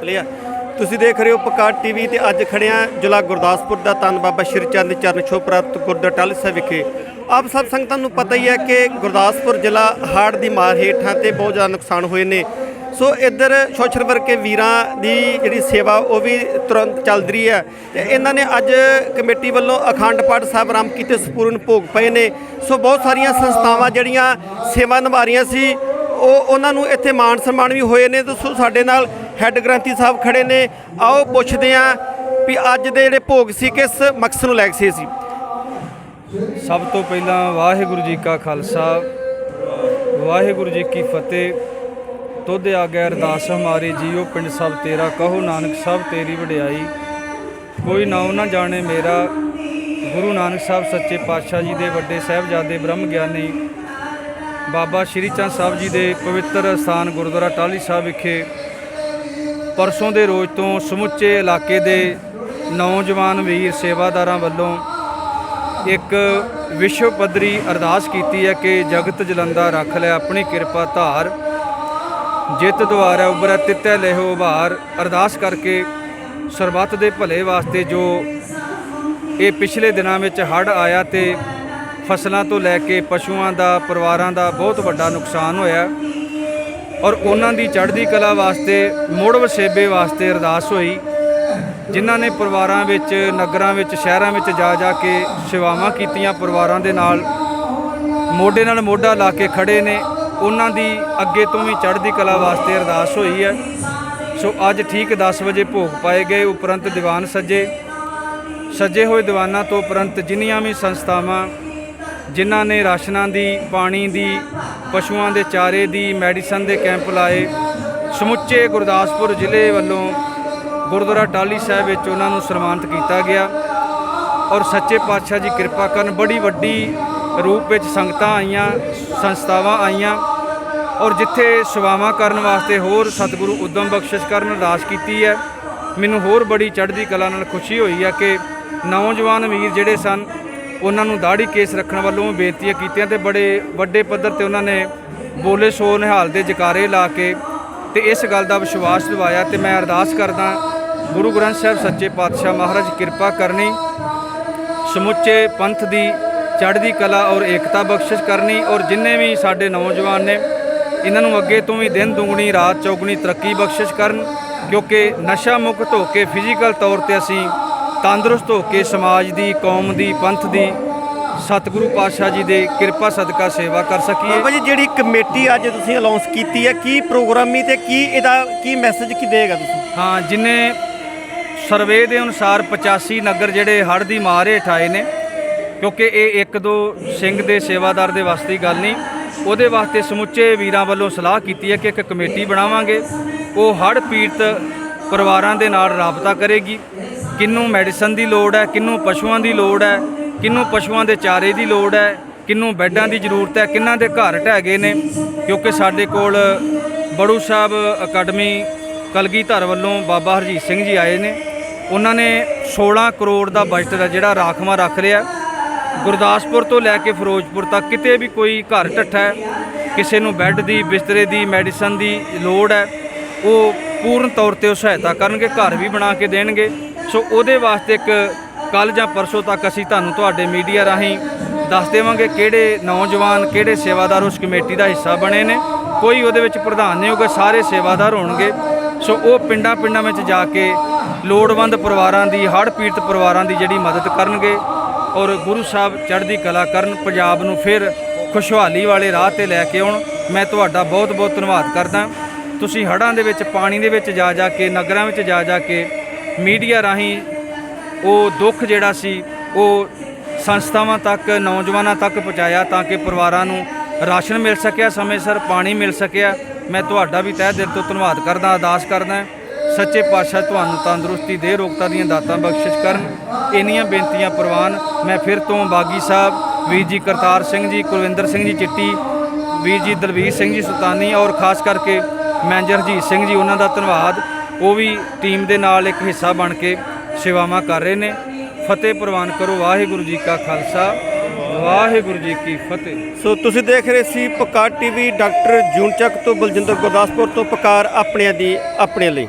ਪਲਿਆ ਤੁਸੀਂ ਦੇਖ ਰਹੇ ਹੋ ਪਕਾਰ ਟੀਵੀ ਤੇ ਅੱਜ ਖੜਿਆ ਜ਼ਿਲ੍ਹਾ ਗੁਰਦਾਸਪੁਰ ਦਾ ਧੰਨ ਬਾਬਾ ਸ਼੍ਰੀ ਚੰਦ ਚਰਨ ਛੋਹ ਪ੍ਰਾਪਤ ਗੁਰਦੁਆਰਾ ਸਾਹਿਬ ਵਿਖੇ। ਆਪ ਸਭ ਸੰਗਤਾਂ ਨੂੰ ਪਤਾ ਹੀ ਹੈ ਕਿ ਗੁਰਦਾਸਪੁਰ ਜ਼ਿਲ੍ਹਾ ਹਾੜ ਦੀ ਮਾਰ ਹੇਠਾਂ ਤੇ ਬਹੁਤ ਜ਼ਿਆਦਾ ਨੁਕਸਾਨ ਹੋਏ ਨੇ। ਸੋ ਇੱਧਰ ਸੋਸ਼ਲ ਵਰਕੇ ਵੀਰਾਂ ਦੀ ਜਿਹੜੀ ਸੇਵਾ ਉਹ ਵੀ ਤੁਰੰਤ ਚੱਲ ਰਹੀ ਹੈ ਤੇ ਇਹਨਾਂ ਨੇ ਅੱਜ ਕਮੇਟੀ ਵੱਲੋਂ ਅਖੰਡ ਪਾਠ ਸਾਹਿਬ ਆਰੰਭ ਕੀਤੇ, ਸੰਪੂਰਨ ਭੋਗ ਪਏ ਨੇ। ਸੋ ਬਹੁਤ ਸਾਰੀਆਂ ਸੰਸਥਾਵਾਂ ਜਿਹੜੀਆਂ ਸੇਵਾ ਨਿਭਾ ਰਹੀਆਂ ਸੀ, ਉਹ ਉਹਨਾਂ ਨੂੰ ਇੱਥੇ ਮਾਣ ਸਨਮਾਨ ਵੀ ਹੋਏ ਨੇ। ਤੇ ਸੋ ਸਾਡੇ ਨਾਲ ਹੈੱਡ ਗ੍ਰੰਥੀ ਸਾਹਿਬ ਖੜੇ ਨੇ। ਆਓ ਪੁੱਛਦੇ ਆਂ ਵੀ ਅੱਜ ਦੇ ਜਿਹੜੇ ਭੋਗ ਸੀ, ਕਿਸ ਮਕਸਦ ਨੂੰ ਲੈ ਕੇ ਸੀ ਸਭ ਤੋਂ ਪਹਿਲਾਂ ਵਾਹਿਗੁਰੂ ਜੀ ਕਾ ਖਾਲਸਾ। ਵਾਹਿਗੁਰੂ ਜੀ ਕੀ ਫਤਿਹ। ਤੁਧ ਆਗੇ ਅਰਦਾਸ ਹਮਾਰੀ, ਜੀਓ ਪਿੰਡ ਸਭ ਤੇਰਾ, ਕਹੋ ਨਾਨਕ ਸਭ ਤੇਰੀ ਵਡਿਆਈ। ਕੋਈ ਨਾਉ ਨਾ ਜਾਣੇ ਮੇਰਾ। ਗੁਰੂ ਨਾਨਕ ਸਾਹਿਬ ਸੱਚੇ ਪਾਤਸ਼ਾਹ ਜੀ ਦੇ ਵੱਡੇ ਸਾਹਿਬਜ਼ਾਦੇ ਬ੍ਰਹਮ ਗਿਆਨੀ। ਬਾਬਾ ਸ਼੍ਰੀ ਚੰਦ ਸਾਹਿਬ ਜੀ ਦੇ ਪਵਿੱਤਰ ਸਥਾਨ ਗੁਰਦੁਆਰਾ ਟਾਹਲੀ ਸਾਹਿਬ ਵਿਖੇ ਪਰਸੋਂ ਦੇ ਰੋਜ਼ ਤੋਂ ਸਮੁੱਚੇ ਇਲਾਕੇ ਦੇ ਨੌਜਵਾਨ ਵੀਰ ਸੇਵਾਦਾਰਾਂ ਵੱਲੋਂ ਇੱਕ ਵਿਸ਼ਵ ਪੱਧਰੀ ਅਰਦਾਸ ਕੀਤੀ ਹੈ ਕਿ ਜਗਤ ਜਲੰਦਾ ਰੱਖ ਲੈ ਆਪਣੀ ਕਿਰਪਾ ਧਾਰ, ਜਿੱਤ ਦੁਆਰਾ ਉਬਰੈ ਤਿਤੈ ਲਿਹੋ ਉਭਾਰ। ਅਰਦਾਸ ਕਰਕੇ ਸਰਬੱਤ ਦੇ ਭਲੇ ਵਾਸਤੇ ਜੋ ਇਹ ਪਿਛਲੇ ਦਿਨਾਂ ਵਿੱਚ ਹੜ੍ਹ ਆਇਆ ਤੇ ਫਸਲਾਂ ਤੋਂ ਲੈ ਕੇ ਪਸ਼ੂਆਂ ਦਾ, ਪਰਿਵਾਰਾਂ ਦਾ ਬਹੁਤ ਵੱਡਾ ਨੁਕਸਾਨ ਹੋਇਆ। ਔਰ ਉਹਨਾਂ ਦੀ ਚੜ੍ਹਦੀ ਕਲਾ ਵਾਸਤੇ, ਮੁੜ ਵਸੇਬੇ ਵਾਸਤੇ ਅਰਦਾਸ ਹੋਈ, ਜਿਨ੍ਹਾਂ ਨੇ ਪਰਿਵਾਰਾਂ ਵਿੱਚ, ਨਗਰਾਂ ਵਿੱਚ, ਸ਼ਹਿਰਾਂ ਵਿੱਚ ਜਾ ਜਾ ਕੇ ਸੇਵਾਵਾਂ ਕੀਤੀਆਂ ਪਰਿਵਾਰਾਂ ਦੇ ਨਾਲ। ਮੋਢੇ ਨਾਲ ਮੋਢਾ ਲਾ ਕੇ ਖੜੇ ਨੇ। ਉਹਨਾਂ ਦੀ ਅੱਗੇ ਤੋਂ ਵੀ ਚੜ੍ਹਦੀ ਕਲਾ ਵਾਸਤੇ ਅਰਦਾਸ ਹੋਈ ਹੈ। ਸੋ ਅੱਜ ਠੀਕ 10 ਵਜੇ ਭੋਗ ਪਾਏ ਗਏ, ਉਪਰੰਤ ਦੀਵਾਨ ਸੱਜੇ। ਸੱਜੇ ਹੋਏ ਦੀਵਾਨਾਂ ਤੋਂ ਉਪਰੰਤ ਜਿੰਨੀਆਂ ਵੀ ਸੰਸਥਾਵਾਂ ਜਿਨ੍ਹਾਂ ਨੇ ਰਾਸ਼ਨਾਂ ਦੀ, ਪਾਣੀ ਦੀ, ਪਸ਼ੂਆਂ ਦੇ ਚਾਰੇ ਦੀ, ਮੈਡੀਸਨ ਦੇ ਕੈਂਪ ਲਾਏ। ਸਮੁੱਚੇ ਗੁਰਦਾਸਪੁਰ ਜ਼ਿਲ੍ਹੇ ਵੱਲੋਂ ਗੁਰਦੁਆਰਾ ਟਾਹਲੀ ਸਾਹਿਬ ਵਿੱਚ ਉਹਨਾਂ ਨੂੰ ਸਨਮਾਨਿਤ ਕੀਤਾ ਗਿਆ। ਔਰ ਸੱਚੇ ਪਾਤਸ਼ਾਹ ਜੀ ਕਿਰਪਾ ਕਰਨ, ਬੜੀ ਵੱਡੀ ਰੂਪ ਵਿੱਚ ਸੰਗਤਾਂ ਆਈਆਂ, ਸੰਸਥਾਵਾਂ ਆਈਆਂ। ਔਰ ਜਿੱਥੇ ਸੇਵਾਵਾਂ ਕਰਨ ਵਾਸਤੇ ਹੋਰ ਸਤਿਗੁਰੂ ਉਦਮ ਬਖਸ਼ਿਸ਼ ਕਰਨ ਅਰਦਾਸ ਕੀਤੀ ਹੈ, ਮੈਨੂੰ ਹੋਰ ਬੜੀ ਚੜ੍ਹਦੀ ਕਲਾ ਨਾਲ ਖੁਸ਼ੀ ਹੋਈ ਹੈ ਕਿ ਨੌਜਵਾਨ ਵੀਰ ਜਿਹੜੇ ਸਨ ਉਹਨਾਂ ਨੂੰ ਦਾੜੀ ਕੇਸ ਰੱਖਣ ਵੱਲੋਂ ਬੇਨਤੀਆਂ ਕੀਤੀਆਂ ਤੇ ਬੜੇ ਵੱਡੇ ਪੱਧਰ ਤੇ ਉਹਨਾਂ ਨੇ ਬੋਲੇ ਸੋ ਨਿਹਾਲ ਦੇ ਜਕਾਰੇ ਲਾ ਕੇ ਤੇ ਇਸ ਗੱਲ ਦਾ ਵਿਸ਼ਵਾਸ ਦਿਵਾਇਆ ਤੇ ਮੈਂ ਅਰਦਾਸ ਕਰਦਾ ਗੁਰੂ ਗ੍ਰੰਥ ਸਾਹਿਬ ਸੱਚੇ ਪਾਤਸ਼ਾਹ ਮਹਾਰਾਜ ਕਿਰਪਾ ਕਰਨੀ, ਸਮੁੱਚੇ ਪੰਥ ਦੀ ਚੜ੍ਹਦੀ ਕਲਾ ਔਰ ਏਕਤਾ ਬਖਸ਼ਿਸ਼ ਕਰਨੀ ਔਰ ਜਿੰਨੇ ਵੀ ਸਾਡੇ ਨੌਜਵਾਨ ਨੇ, ਇਹਨਾਂ ਨੂੰ ਅੱਗੇ ਤੋਂ ਵੀ ਦਿਨ ਦੁਗਣੀ, ਰਾਤ ਚੌਗਣੀ ਤਰੱਕੀ ਬਖਸ਼ਿਸ਼ ਕਰਨ ਕਿਉਂਕਿ ਨਸ਼ਾ ਮੁਕਤ ਹੋ ਕੇ ਫਿਜ਼ੀਕਲ ਤੌਰ ਤੇ ਅਸੀਂ ਤੰਦਰੁਸਤ ਹੋ ਕੇ ਸਮਾਜ ਦੀ ਕੌਮ ਦੀ ਪੰਥ ਦੀ ਸਤਿਗੁਰੂ ਪਾਤਸ਼ਾਹ ਜੀ ਦੇ ਕਿਰਪਾ ਸਦਕਾ ਸੇਵਾ ਕਰ ਸਕੀਏ। ਬਾਬਾ ਜੀ ਜਿਹੜੀ ਕਮੇਟੀ ਅੱਜ ਤੁਸੀਂ ਅਨਾਉਂਸ ਕੀਤੀ ਹੈ ਕੀ ਪ੍ਰੋਗਰਾਮੀ ਤੇ ਕੀ ਇਹਦਾ ਕੀ ਮੈਸੇਜ ਕੀ ਦੇਗਾ ਤੁਸੀਂ? ਹਾਂ ਜਿਨੇ ਸਰਵੇ ਦੇ ਅਨੁਸਾਰ 85 ਨਗਰ ਜਿਹੜੇ ਹੜ੍ਹ ਦੀ ਮਾਰ ਹੇਠ ਆਏ ਨੇ ਕਿਉਂਕਿ ਇਹ ਇੱਕ ਦੋ ਸਿੰਘ ਦੇ ਸੇਵਾਦਾਰ ਦੇ ਵਾਸਤੇ ਗੱਲ ਨਹੀਂ ਉਹਦੇ ਵਾਸਤੇ ਸਮੁੱਚੇ ਵੀਰਾਂ ਵੱਲੋਂ ਸਲਾਹ ਕੀਤੀ ਹੈ ਕਿ ਇੱਕ ਕਮੇਟੀ ਬਣਾਵਾਂਗੇ। ਉਹ ਹੜ੍ਹ ਪੀੜਤ ਪਰਿਵਾਰਾਂ ਦੇ ਨਾਲ ਰਾਬਤਾ ਕਰੇਗੀ। ਕਿੰਨੂੰ ਮੈਡੀਸਨ ਦੀ ਲੋੜ ਹੈ, ਕਿੰਨੂੰ ਪਸ਼ੂਆਂ ਦੀ ਲੋੜ ਹੈ, ਕਿੰਨੂੰ ਪਸ਼ੂਆਂ ਦੇ ਚਾਰੇ ਦੀ ਲੋੜ ਹੈ, ਕਿੰਨੂੰ ਬੈੱਡਾਂ ਦੀ ਜ਼ਰੂਰਤ ਹੈ, ਕਿੰਨਾਂ ਦੇ ਘਰ ਢਹਿ ਗਏ ਨੇ, ਕਿਉਂਕਿ ਸਾਡੇ ਕੋਲ ਬੜੂ ਸਾਹਿਬ ਅਕੈਡਮੀ ਕਲਗੀਧਰ ਵੱਲੋਂ ਬਾਬਾ ਹਰਜੀਤ ਸਿੰਘ ਜੀ ਆਏ ਨੇ। ਉਹਨਾਂ ਨੇ 16 ਕਰੋੜ ਦਾ ਬਜਟ ਦਾ ਜਿਹੜਾ ਰਾਖਵਾਂ ਰੱਖ ਲਿਆ ਗੁਰਦਾਸਪੁਰ ਤੋਂ ਲੈ ਕੇ ਫਿਰੋਜ਼ਪੁਰ ਤੱਕ ਕਿਤੇ ਵੀ ਕੋਈ ਘਰ ਢੱਠਾ ਹੈ, ਕਿਸੇ ਨੂੰ ਬੈੱਡ ਦੀ, ਬਿਸਤਰੇ ਦੀ, ਮੈਡੀਸਨ ਦੀ ਲੋੜ ਹੈ, ਉਹ ਪੂਰਨ ਤੌਰ ਤੇ ਉਹ ਸਹਾਇਤਾ ਕਰਨਗੇ, ਘਰ ਵੀ ਬਣਾ ਕੇ ਦੇਣਗੇ। ਸੋ ਉਹਦੇ ਵਾਸਤੇ ਇੱਕ ਕੱਲ ਜਾਂ ਪਰਸੋਂ ਤੱਕ ਅਸੀਂ ਤੁਹਾਨੂੰ ਤੁਹਾਡੇ ਮੀਡੀਆ ਰਾਹੀਂ ਦੱਸ ਦੇਵਾਂਗੇ ਕਿਹੜੇ ਨੌਜਵਾਨ, ਕਿਹੜੇ ਸੇਵਾਦਾਰ ਉਸ ਕਮੇਟੀ ਦਾ ਹਿੱਸਾ ਬਣੇ ਨੇ। ਕੋਈ ਉਹਦੇ ਵਿੱਚ ਪ੍ਰਧਾਨ ਨਹੀਂ ਹੋਗਾ ਸਾਰੇ ਸੇਵਾਦਾਰ ਹੋਣਗੇ। ਸੋ ਉਹ ਪਿੰਡਾਂ ਪਿੰਡਾਂ ਵਿੱਚ ਜਾ ਕੇ ਲੋੜਵੰਦ ਪਰਿਵਾਰਾਂ ਦੀ, ਹੜ੍ਹ ਪੀੜਤ ਪਰਿਵਾਰਾਂ ਦੀ ਜਿਹੜੀ ਮਦਦ ਕਰਨਗੇ ਔਰ ਗੁਰੂ ਸਾਹਿਬ ਚੜ੍ਹਦੀ ਕਲਾ ਕਰਨ, ਪੰਜਾਬ ਨੂੰ ਫਿਰ ਖੁਸ਼ਹਾਲੀ ਵਾਲੇ ਰਾਹ ਤੇ ਲੈ ਕੇ ਆਉਣ। ਮੈਂ ਤੁਹਾਡਾ ਬਹੁਤ ਬਹੁਤ ਧੰਨਵਾਦ ਕਰਦਾ। ਤੁਸੀਂ ਹੜ੍ਹਾਂ ਦੇ ਵਿੱਚ, ਪਾਣੀ ਦੇ ਵਿੱਚ ਜਾ ਜਾ ਕੇ, ਨਗਰਾਂ ਵਿੱਚ ਜਾ ਜਾ ਕੇ ਮੀਡੀਆ ਰਾਹੀਂ ਉਹ ਦੁੱਖ ਜਿਹੜਾ ਸੀ, ਉਹ ਸੰਸਥਾਵਾਂ ਤੱਕ, ਨੌਜਵਾਨਾਂ ਤੱਕ ਪਹੁੰਚਾਇਆ ਤਾਂ ਕਿ ਪਰਿਵਾਰਾਂ ਨੂੰ ਰਾਸ਼ਨ ਮਿਲ ਸਕਿਆ, ਸਮੇਂ ਸਿਰ ਪਾਣੀ ਮਿਲ ਸਕਿਆ। ਮੈਂ ਤੁਹਾਡਾ ਵੀ ਤਹਿ ਦਿਲ ਤੋਂ ਧੰਨਵਾਦ ਕਰਦਾ ਅਰਦਾਸ ਕਰਦਾ। ਸੱਚੇ ਪਾਤਸ਼ਾਹ ਤੁਹਾਨੂੰ ਤੰਦਰੁਸਤੀ ਦੇ, ਰੋਗਤਾ ਦੀਆਂ ਦਾਤਾਂ ਬਖਸ਼ਿਸ਼ ਕਰਨ। ਇੰਨੀਆਂ ਬੇਨਤੀਆਂ ਪ੍ਰਵਾਨ। ਮੈਂ ਫਿਰ ਤੋਂ ਬਾਗੀ ਸਾਹਿਬ, ਵੀਰ ਜੀ ਕਰਤਾਰ ਸਿੰਘ ਜੀ, ਕੁਲਵਿੰਦਰ ਸਿੰਘ ਜੀ, ਚਿੱਟੀ ਵੀਰ ਜੀ, ਦਲਵੀਰ ਸਿੰਘ ਜੀ, ਸੁਲਤਾਨੀ ਔਰ ਖਾਸ ਕਰਕੇ ਮੈਨੇਜਰ ਹਰਜੀਤ ਸਿੰਘ ਜੀ, ਉਹਨਾਂ ਦਾ ਧੰਨਵਾਦ। ਉਹ ਵੀ ਟੀਮ ਦੇ ਨਾਲ ਇੱਕ ਹਿੱਸਾ ਬਣ ਕੇ ਸੇਵਾਵਾਂ ਕਰ ਰਹੇ ਨੇ। ਫਤਿਹ ਪ੍ਰਵਾਨ ਕਰੋ, ਵਾਹਿਗੁਰੂ ਜੀ ਕਾ ਖਾਲਸਾ, ਵਾਹਿਗੁਰੂ ਜੀ ਕੀ ਫਤਿਹ। ਸੋ ਤੁਸੀਂ ਦੇਖ ਰਹੇ ਸੀ ਪਕਾਰ ਟੀਵੀ, ਡਾਕਟਰ ਜੂਨਚੱਕ ਤੋਂ ਬਲਜਿੰਦਰ ਗੁਰਦਾਸਪੁਰ ਤੋਂ ਪਕਾਰ ਆਪਣਿਆਂ ਦੀ, ਆਪਣੇ ਲਈ।